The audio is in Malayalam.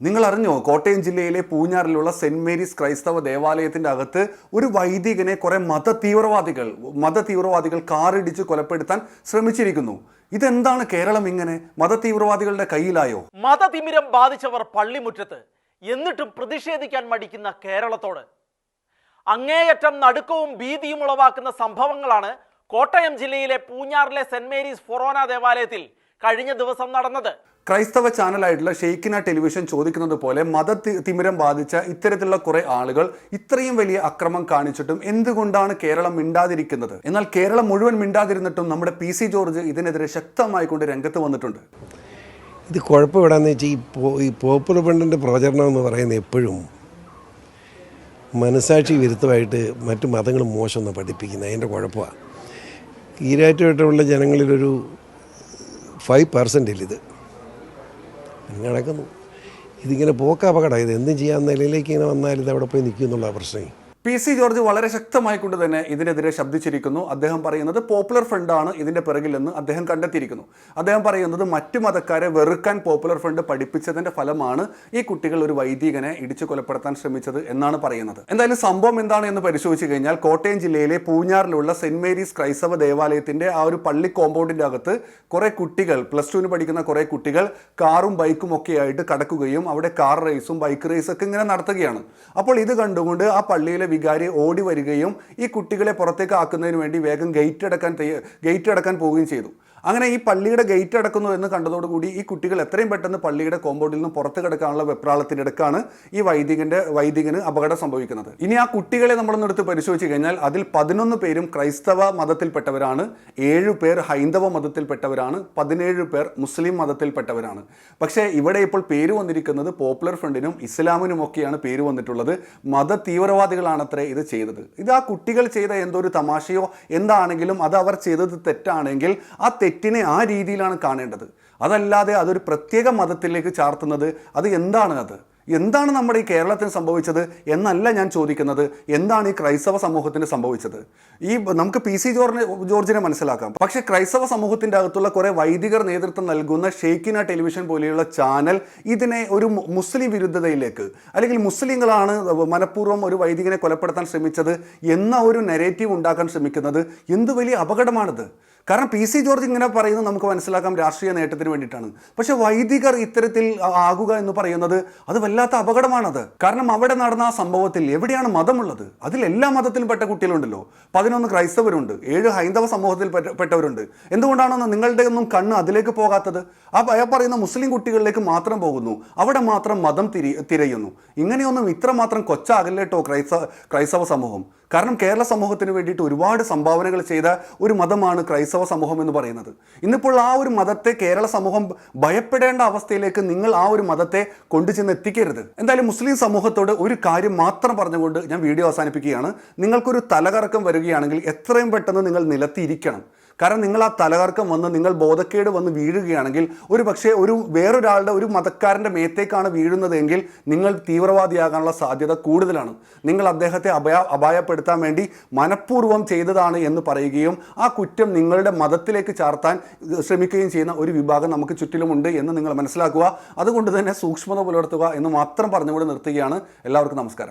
നിങ്ങൾ അറിഞ്ഞോ കോട്ടയം ജില്ലയിലെ പൂഞ്ഞാറിലുള്ള സെന്റ് മേരീസ് ക്രൈസ്തവ ദേവാലയത്തിന്റെ അകത്ത് ഒരു വൈദികനെ കുറെ മത തീവ്രവാദികൾ മത തീവ്രവാദികൾ കാറിടിച്ച് കൊലപ്പെടുത്താൻ ശ്രമിച്ചിരിക്കുന്നു. ഇതെന്താണ് കേരളം ഇങ്ങനെ? മത തീവ്രവാദികളുടെ കയ്യിലായോ? മതതിമിരം ബാധിച്ചവർ പള്ളിമുറ്റത്ത് എന്നിട്ടും പ്രതിഷേധിക്കാൻ മടിക്കുന്ന കേരളത്തോട്. അങ്ങേയറ്റം നടുക്കവും ഭീതിയും ഉളവാക്കുന്ന സംഭവങ്ങളാണ് കോട്ടയം ജില്ലയിലെ പൂഞ്ഞാറിലെ സെന്റ് മേരീസ് ഫൊറോന ദേവാലയത്തിൽ കഴിഞ്ഞ ദിവസം നടന്നത്. ക്രൈസ്തവ ചാനലായിട്ടുള്ള ഷെയ്ക്കിന ടെലിവിഷൻ ചോദിക്കുന്നത് പോലെ മത തിമിരം ബാധിച്ച ഇത്തരത്തിലുള്ള കുറെ ആളുകൾ ഇത്രയും വലിയ അക്രമം കാണിച്ചിട്ടും എന്തുകൊണ്ടാണ് കേരളം മിണ്ടാതിരിക്കുന്നത്? എന്നാൽ കേരളം മുഴുവൻ മിണ്ടാതിരുന്നിട്ടും നമ്മുടെ പി സി ജോർജ് ഇതിനെതിരെ ശക്തമായിക്കൊണ്ട് രംഗത്ത് വന്നിട്ടുണ്ട്. ഇത് കുഴപ്പമിടാന്ന് വെച്ചാൽ ഈ പോ ഈ പോപ്പുലർ ഫ്രണ്ടിന്റെ പ്രചരണം എന്ന് പറയുന്നത് എപ്പോഴും മനസാക്ഷി വിരുദ്ധമായിട്ട് മറ്റു മതങ്ങൾ മോശം പഠിപ്പിക്കുന്നത്. അതിന്റെ കുഴപ്പമാണ് ഈരാറ്റുമായിട്ടുള്ള ജനങ്ങളിലൊരു ഫൈവ് പെർസെന്റിൽ ഇത് അങ്ങനെ നടക്കുന്നു. ഇതിങ്ങനെ പോക്കപകടം. ഇത് എന്തും ചെയ്യാൻ നിലയിലേക്ക് ഇങ്ങനെ വന്നാൽ ഇത് അവിടെ പോയി നിൽക്കും എന്നുള്ള പ്രശ്നമേ പി സി ജോർജ് വളരെ ശക്തമായിക്കൊണ്ട് തന്നെ ഇതിനെതിരെ ശബ്ദിച്ചിരിക്കുന്നു. അദ്ദേഹം പറയുന്നത് പോപ്പുലർ ഫ്രണ്ട് ആണ് ഇതിന്റെ പിറകിലെന്ന് അദ്ദേഹം കണ്ടെത്തിയിരിക്കുന്നു. അദ്ദേഹം പറയുന്നത് മറ്റു മതക്കാരെ വെറുക്കാൻ പോപ്പുലർ ഫ്രണ്ട് പഠിപ്പിച്ചതിന്റെ ഫലമാണ് ഈ കുട്ടികൾ ഒരു വൈദികനെ ഇടിച്ചു കൊലപ്പെടുത്താൻ ശ്രമിച്ചത് എന്നാണ് പറയുന്നത്. എന്തായാലും സംഭവം എന്താണ് എന്ന് പരിശോധിച്ചു കഴിഞ്ഞാൽ കോട്ടയം ജില്ലയിലെ പൂഞ്ഞാറിലുള്ള സെന്റ് മേരീസ് ക്രൈസ്തവ ദേവാലയത്തിന്റെ ആ ഒരു പള്ളി കോമ്പൗണ്ടിന്റെ അകത്ത് കുറേ കുട്ടികൾ പ്ലസ് ടുവിന് പഠിക്കുന്ന കുറേ കുട്ടികൾ കാറും ബൈക്കും ഒക്കെ ആയിട്ട് കടക്കുകയും അവിടെ കാർ റേസും ബൈക്ക് റേസും ഒക്കെ ഇങ്ങനെ നടത്തുകയാണ്. അപ്പോൾ ഇത് കണ്ടുകൊണ്ട് ആ പള്ളിയിലെ വികാരി ഓടി വരികയും ഈ കുട്ടികളെ പുറത്തേക്ക് ആക്കുന്നതിന് വേണ്ടി വേഗം ഗേറ്റ് അടക്കാൻ ഗേറ്റ് അടക്കാൻ പോവുകയും ചെയ്തു. അങ്ങനെ ഈ പള്ളിയുടെ ഗേറ്റ് അടക്കുന്നു എന്ന് കണ്ടതോടുകൂടി ഈ കുട്ടികൾ എത്രയും പെട്ടെന്ന് പള്ളിയുടെ കോമ്പൗണ്ടിൽ നിന്ന് പുറത്ത് കിടക്കാനുള്ള വെപ്രാളത്തിനിടക്കാണ് ഈ വൈദികന്റെ വൈദികന് അപകടം സംഭവിക്കുന്നത്. ഇനി ആ കുട്ടികളെ നമ്മളൊന്ന് എടുത്ത് പരിശോധിച്ച് കഴിഞ്ഞാൽ അതിൽ പതിനൊന്ന് പേരും ക്രൈസ്തവ മതത്തിൽപ്പെട്ടവരാണ് ഏഴ് പേർ ഹൈന്ദവ മതത്തിൽപ്പെട്ടവരാണ് പതിനേഴ് പേർ മുസ്ലിം മതത്തിൽപ്പെട്ടവരാണ്. പക്ഷേ ഇവിടെ ഇപ്പോൾ പേര് വന്നിരിക്കുന്നത് പോപ്പുലർ ഫ്രണ്ടിനും ഇസ്ലാമിനും ഒക്കെയാണ് പേര് വന്നിട്ടുള്ളത്. മത തീവ്രവാദികളാണത്രേ ഇത് ചെയ്തത്. ഇത് ആ കുട്ടികൾ ചെയ്ത എന്തോ ഒരു തമാശയോ? എന്താണെങ്കിലും അത് അവർ ചെയ്തത് തെറ്റാണെങ്കിൽ ആ തെറ്റിനെ ആ രീതിയിലാണ് കാണേണ്ടത്. അതല്ലാതെ അതൊരു പ്രത്യേക മതത്തിലേക്ക് ചാർത്തുന്നത് അത് എന്താണ് അത്? എന്താണ് നമ്മുടെ ഈ കേരളത്തിന് സംഭവിച്ചത് എന്നല്ല ഞാൻ ചോദിക്കുന്നത്. എന്താണ് ഈ ക്രൈസ്തവ സമൂഹത്തിന് സംഭവിച്ചത്? ഈ നമുക്ക് പി സി ജോർജിനെ ജോർജിനെ മനസ്സിലാക്കാം. പക്ഷെ ക്രൈസ്തവ സമൂഹത്തിന്റെ അകത്തുള്ള കുറേ വൈദികർ നേതൃത്വം നൽകുന്ന ഷെയ്ക്കിന ടെലിവിഷൻ പോലെയുള്ള ചാനൽ ഇതിനെ ഒരു മുസ്ലിം വിരുദ്ധതയിലേക്ക് അല്ലെങ്കിൽ മുസ്ലിങ്ങളാണ് മനഃപൂർവം ഒരു വൈദികനെ കൊലപ്പെടുത്താൻ ശ്രമിച്ചത് എന്ന ഒരു നെറേറ്റീവ് ഉണ്ടാക്കാൻ ശ്രമിക്കുന്നത് എന്ത് വലിയ അപകടമാണിത്? കാരണം പി സി ജോർജ് ഇങ്ങനെ പറയുന്നത് നമുക്ക് മനസ്സിലാക്കാം രാഷ്ട്രീയ നേട്ടത്തിന് വേണ്ടിയിട്ടാണ്. പക്ഷെ വൈദികർ ഇത്തരത്തിൽ ആകുക എന്ന് പറയുന്നത് അത് വല്ലാത്ത അപകടമാണത്. കാരണം അവിടെ നടന്ന ആ സംഭവത്തിൽ എവിടെയാണ് മതമുള്ളത്? അതിൽ എല്ലാ മതത്തിലും പെട്ട കുട്ടികളുണ്ടല്ലോ. പതിനൊന്ന് ക്രൈസ്തവരുണ്ട്. ഏഴ് ഹൈന്ദവ സമൂഹത്തിൽ പെട്ട- പെട്ടവരുണ്ട്. എന്തുകൊണ്ടാണെന്ന് നിങ്ങളുടെ ഒന്നും കണ്ണ് അതിലേക്ക് പോകാത്തത്? ആ ഭയ പറയുന്ന മുസ്ലിം കുട്ടികളിലേക്ക് മാത്രം പോകുന്നു. അവിടെ മാത്രം മതം തിരി തിരയുന്നു. ഇങ്ങനെയൊന്നും ഇത്രമാത്രം കൊച്ചാകല്ലേട്ടോ ക്രൈസ്തവ ക്രൈസ്തവ സമൂഹം? കാരണം കേരള സമൂഹത്തിന് വേണ്ടിയിട്ട് ഒരുപാട് സംഭാവനകൾ ചെയ്ത ഒരു മതമാണ് ക്രൈസ്തവ സമൂഹം എന്ന് പറയുന്നത്. ഇന്നിപ്പോൾ ആ ഒരു മതത്തെ കേരള സമൂഹം ഭയപ്പെടേണ്ട അവസ്ഥയിലേക്ക് നിങ്ങൾ ആ ഒരു മതത്തെ കൊണ്ടുചെന്ന് എത്തിക്കരുത്. എന്തായാലും മുസ്ലിം സമൂഹത്തോട് ഒരു കാര്യം മാത്രം പറഞ്ഞുകൊണ്ട് ഞാൻ വീഡിയോ അവസാനിപ്പിക്കുകയാണ്. നിങ്ങൾക്കൊരു തലകറക്കം വരികയാണെങ്കിൽ എത്രയും പെട്ടെന്ന് നിങ്ങൾ നിലത്തിയിരിക്കണം. കാരണം നിങ്ങൾ ആ തലകർക്കം വന്ന് നിങ്ങൾ ബോധക്കേട് വന്ന് വീഴുകയാണെങ്കിൽ ഒരു പക്ഷേ ഒരു വേറൊരാളുടെ ഒരു മതക്കാരന്റെ മേത്തേക്കാണ് വീഴുന്നതെങ്കിൽ നിങ്ങൾ തീവ്രവാദിയാകാനുള്ള സാധ്യത കൂടുതലാണ്. നിങ്ങൾ അദ്ദേഹത്തെ അഭയ അപായപ്പെടുത്താൻ വേണ്ടി മനഃപൂർവം ചെയ്തതാണ് എന്ന് പറയുകയും ആ കുറ്റം നിങ്ങളുടെ മതത്തിലേക്ക് ചാർത്താൻ ശ്രമിക്കുകയും ചെയ്യുന്ന ഒരു വിഭാഗം നമുക്ക് ചുറ്റിലുമുണ്ട് എന്ന് നിങ്ങൾ മനസ്സിലാക്കുക. അതുകൊണ്ട് തന്നെ സൂക്ഷ്മത പുലർത്തുക എന്ന് മാത്രം പറഞ്ഞുകൊണ്ട് നിർത്തുകയാണ്. എല്ലാവർക്കും നമസ്കാരം.